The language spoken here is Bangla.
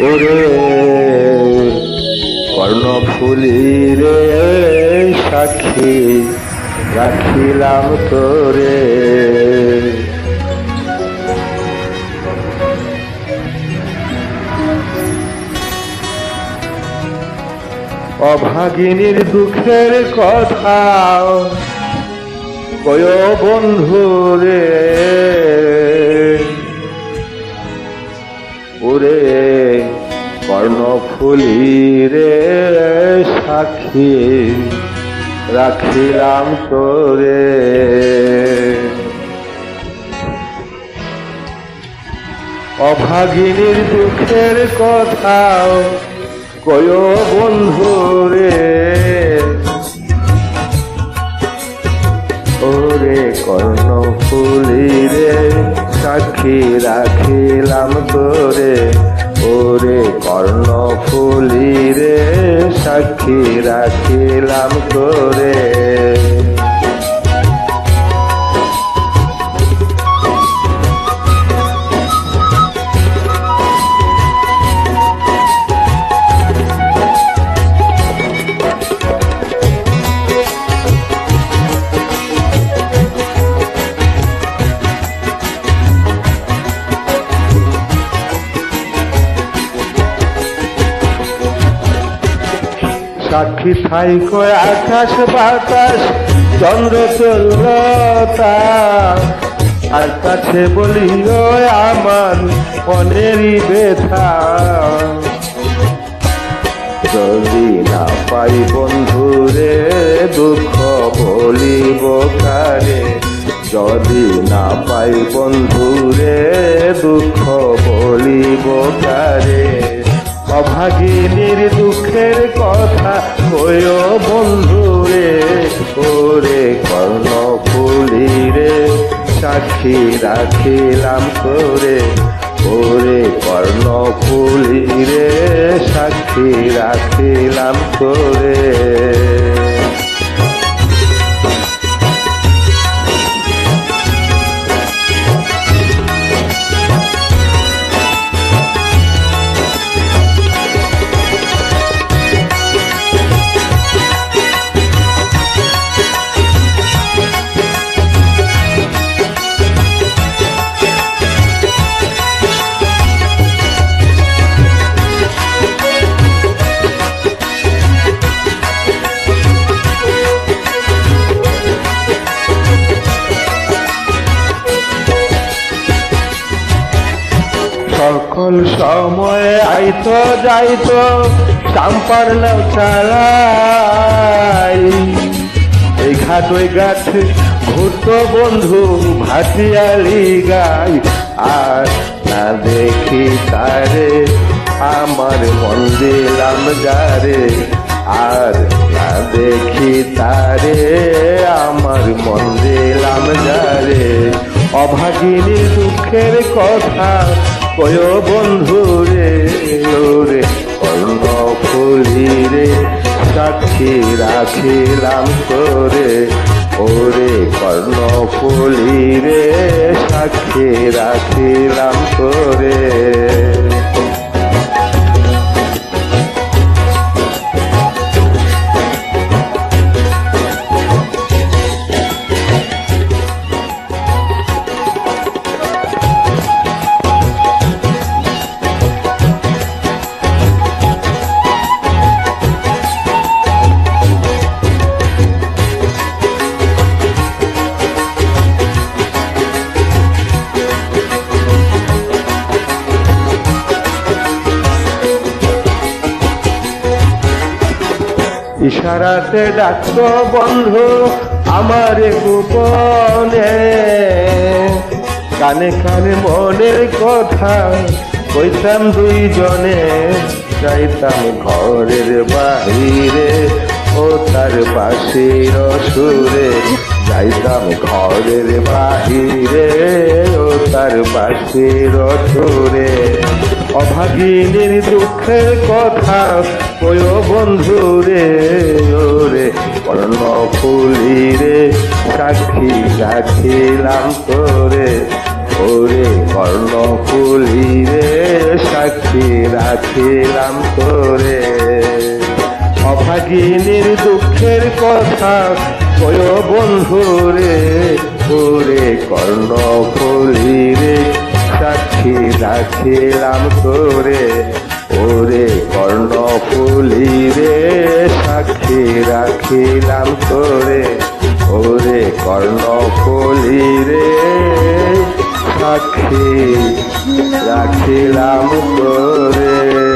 ওরে কর্ণফুলি রে সাক্ষী রাখিলাম তোরে। অভাগিনীর দুঃখের কথা কয় বন্ধু রে ওরে কর্ণফুলি রে সাক্ষী রাখিলাম তোরে। অভাগিনীর দুঃখের কথা কয় বন্ধু রে। ওরে কর্ণফুলি সাক্ষী রাখিলাম তোরে ওরে কর্ণফুলি রে সাক্ষী রাখিলাম তোরে। সাক্ষী থাই কয় আকাশ বাতাস, চন্দ্র চলতা। আর কাছে বলি ওই আমার মনেরই ব্যথা। যদি না পাই বন্ধুরে দুঃখ বলিব কারে? যদি না পাই বন্ধুরে দুঃখ বলিব কারে? অভাগিনীর দুঃখের কথা কয় বন্ধুরে, ওরে কর্ণ ফুলিরে সাক্ষী রাখিলাম করে ওরে কর্ণ ফুলিরে সাক্ষী রাখিলাম করে সকল সময় আইতো যাইতো চাম্পার চালাই। এই ঘাট ওই ঘাট, ঘুরতো বন্ধু ভাটিয়ালি গাই। আর না দেখি তারে, আমার মন দিলাম যারে। আর না দেখি তারে, আমার মন দিলাম যারে। অভাগিনী দুঃখের কথা কয় বন্ধু রে রে কর্ণ ফুলি রে, সাক্ষী রাখিলাম করে ওরে কর্ণ ফুলি রে, সাক্ষী রাখিলাম করে ইশারাতে ডাকতো বন্ধু আমার গোপনে। কানে কানে মনের কথা কইতাম দুইজনে, যাইতাম ঘরের বাহিরে ও তার বাসির সুরে যাইতাম ঘরের বাহিরে ও তার বাসির সুরে অভাগিনীর দুঃখের কথা কয় বন্ধু রে রে। কর্ণ ফুলি রে সাক্ষী রাখিলাম তোরে ওরে কর্ণ ফুলি রে সাক্ষী রাখিলাম তোরে। অভাগিনীর দুঃখের কথা কয় বন্ধুরে ওরে কর্ণ ফুলি রে সাক্ষী রাখিলাম তোরে, ওরে কর্ণ ফুলি রে। সাক্ষী রাখিলাম তোরে, ওরে কর্ণ ফুলি রে। সাক্ষী রাখিলাম তোরে।